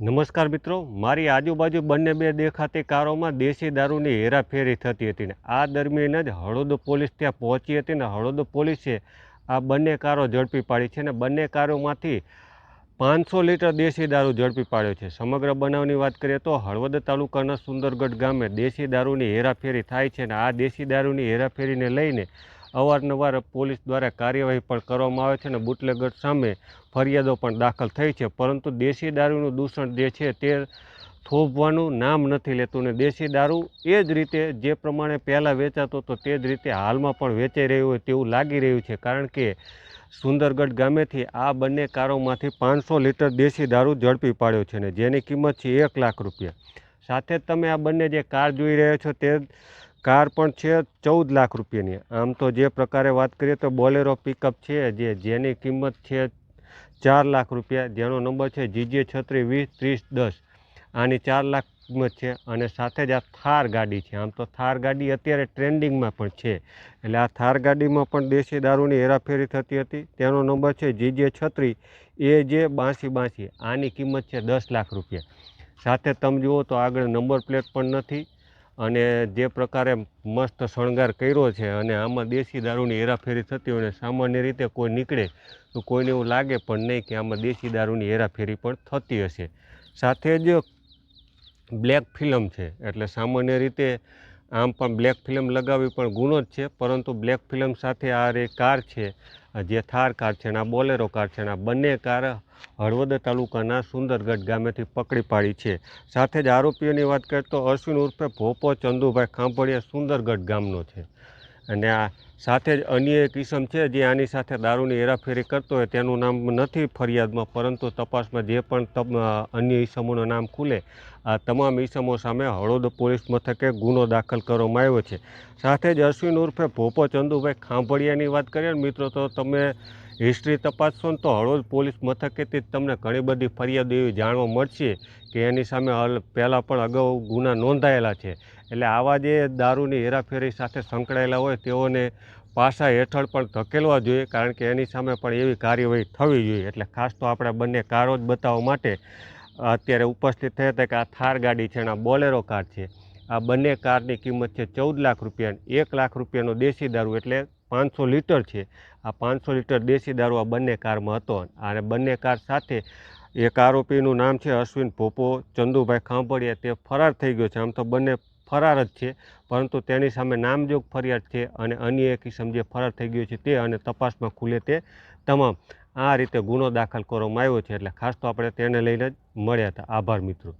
નમસ્કાર મિત્રો, મારી આજુબાજુ બંને બે દેખાતી કારોમાં દેશી દારૂની હેરાફેરી થતી હતી ને આ દરમિયાન જ હળોદ પોલીસ ત્યાં પહોંચી હતી ને હળોદ પોલીસે આ બંને કારો ઝડપી પાડી છે ને બંને કારોમાંથી પાંચસો લીટર દેશી દારૂ ઝડપી પાડ્યો છે. સમગ્ર બનાવની વાત કરીએ તો હળવદ તાલુકાના સુંદરગઢ ગામે દેશી દારૂની હેરાફેરી થાય છે ને આ દેશી દારૂની હેરાફેરીને લઈને અવારનવાર પોલીસ દ્વારા કાર્યવાહી પણ કરવામાં આવે છે અને બુટલેગર સામે ફરિયાદો પણ દાખલ થઈ છે. પરંતુ દેશી દારૂનું દૂષણ જે છે તે થોભવાનું નામ નથી લેતું ને દેશી દારૂ એ જ રીતે જે પ્રમાણે પહેલાં વેચાતો હતો તે જ રીતે હાલમાં પણ વેચાઈ રહ્યું હોય તેવું લાગી રહ્યું છે. કારણ કે સુંદરગઢ ગામેથી આ બંને કારોમાંથી પાંચસો લીટર દેશી દારૂ ઝડપી પાડ્યો છે ને જેની કિંમત છે એક લાખ રૂપિયા. સાથે તમે આ બંને જે કાર જોઈ રહ્યા છો તે કાર પણ છે ચૌદ લાખ રૂપિયાની. આમ તો જે પ્રકારે વાત કરીએ તો બોલેરો પિકઅપ છે જે, જેની કિંમત છે ચાર લાખ રૂપિયા, જેનો નંબર છે જીજે છત્રી વીસ ત્રીસ દસ. આની ચાર લાખ કિંમત છે અને સાથે જ આ થાર ગાડી છે. આમ તો થાર ગાડી અત્યારે ટ્રેન્ડિંગમાં પણ છે. એટલે આ થાર ગાડીમાં પણ દેશી દારૂની હેરાફેરી થતી હતી. તેનો નંબર છે જીજે છત્રી એ જે બાંસી બાંસી. આની કિંમત છે દસ લાખ રૂપિયા. સાથે તમે જુઓ તો આગળ નંબર પ્લેટ પણ નથી. અને જે પ્રકારે મસ્ત શણગાર કર્યો છે અને આમાં દેશી દારૂની હેરાફેરી થતી હોય અને સામાન્ય રીતે કોઈ નીકળે તો કોઈને એવું લાગે પણ નહીં કે આમાં દેશી દારૂની હેરાફેરી પણ થતી હશે. સાથે જ બ્લેક ફિલ્મ છે એટલે સામાન્ય રીતે આમ પણ બ્લેક ફિલ્મ લગાવવી પણ ગુનો જ છે, પરંતુ બ્લેક ફિલ્મ સાથે આ રે કાર છે. જે થાર કાર છે અને બોલેરો કાર છે અને બંને કાર હળવદ તાલુકાના સુંદરગઢ ગામેથી પકડી પાડી છે. સાથે જ આરોપીઓની વાત કરીએ તો અશ્વિન ઉર્ફે ભોપો ચંદુભાઈ ખાંભળિયા સુંદરગઢ ગામનો છે. અને આ સાથે જ અન્ય એક ઈસમ છે જે આની સાથે દારૂની હેરાફેરી કરતો હોય તેનું નામ નથી ફરિયાદમાં, પરંતુ તપાસમાં જે પણ અન્ય ઈસમોનું નામ ખુલે, આ તમામ ઈસમો સામે હળોદ પોલીસ મથકે ગુનો દાખલ કરવામાં આવ્યો છે. સાથે જ અશ્વિન ઉર્ફે ભોપો ચંદુભાઈ ખાંભળિયાની વાત કરીએ મિત્રો, તો તમે હિસ્ટ્રી તપાસશો ને તો હળવદ પોલીસ મથકેથી તમને ઘણી બધી ફરિયાદો એવી જાણવા મળશે કે એની સામે હલ પહેલાં પણ અગાઉ ગુના નોંધાયેલા છે. એટલે આવા જે દારૂની હેરાફેરી સાથે સંકળાયેલા હોય તેઓને પાસા હેઠળ પણ ધકેલવા જોઈએ, કારણ કે એની સામે પણ એવી કાર્યવાહી થવી જોઈએ. એટલે ખાસ તો આપણે બંને કારો જ બતાવવા માટે અત્યારે ઉપસ્થિત થયા હતા કે આ થાર ગાડી છે અને આ બોલેરો કાર છે. આ બંને કારની કિંમત છે ચૌદ લાખ રૂપિયા એક લાખ રૂપિયાનો દેશી દારૂ. એટલે પાંચસો લીટર છે. આ પાંચસો લીટર દેશી દારૂ આ બંને કારમાં હતો. અને બંને કાર સાથે એક આરોપીનું નામ છે અશ્વિન ભોપો, ચંદુભાઈ ખાંભળિયા. તે ફરાર થઈ ગયો છે. આમ તો બંને ફરાર જ છે, પરંતુ તેની સામે નામજોગ ફરિયાદ છે અને અન્ય એક ઇસમ જે ફરાર થઈ ગયો છે તે અને તપાસમાં ખુલે તે તમામ આ રીતે ગુનો દાખલ કરવામાં આવ્યો છે. એટલે ખાસ તો આપણે તેને લઈને જ મળ્યા હતા. આભાર મિત્રો.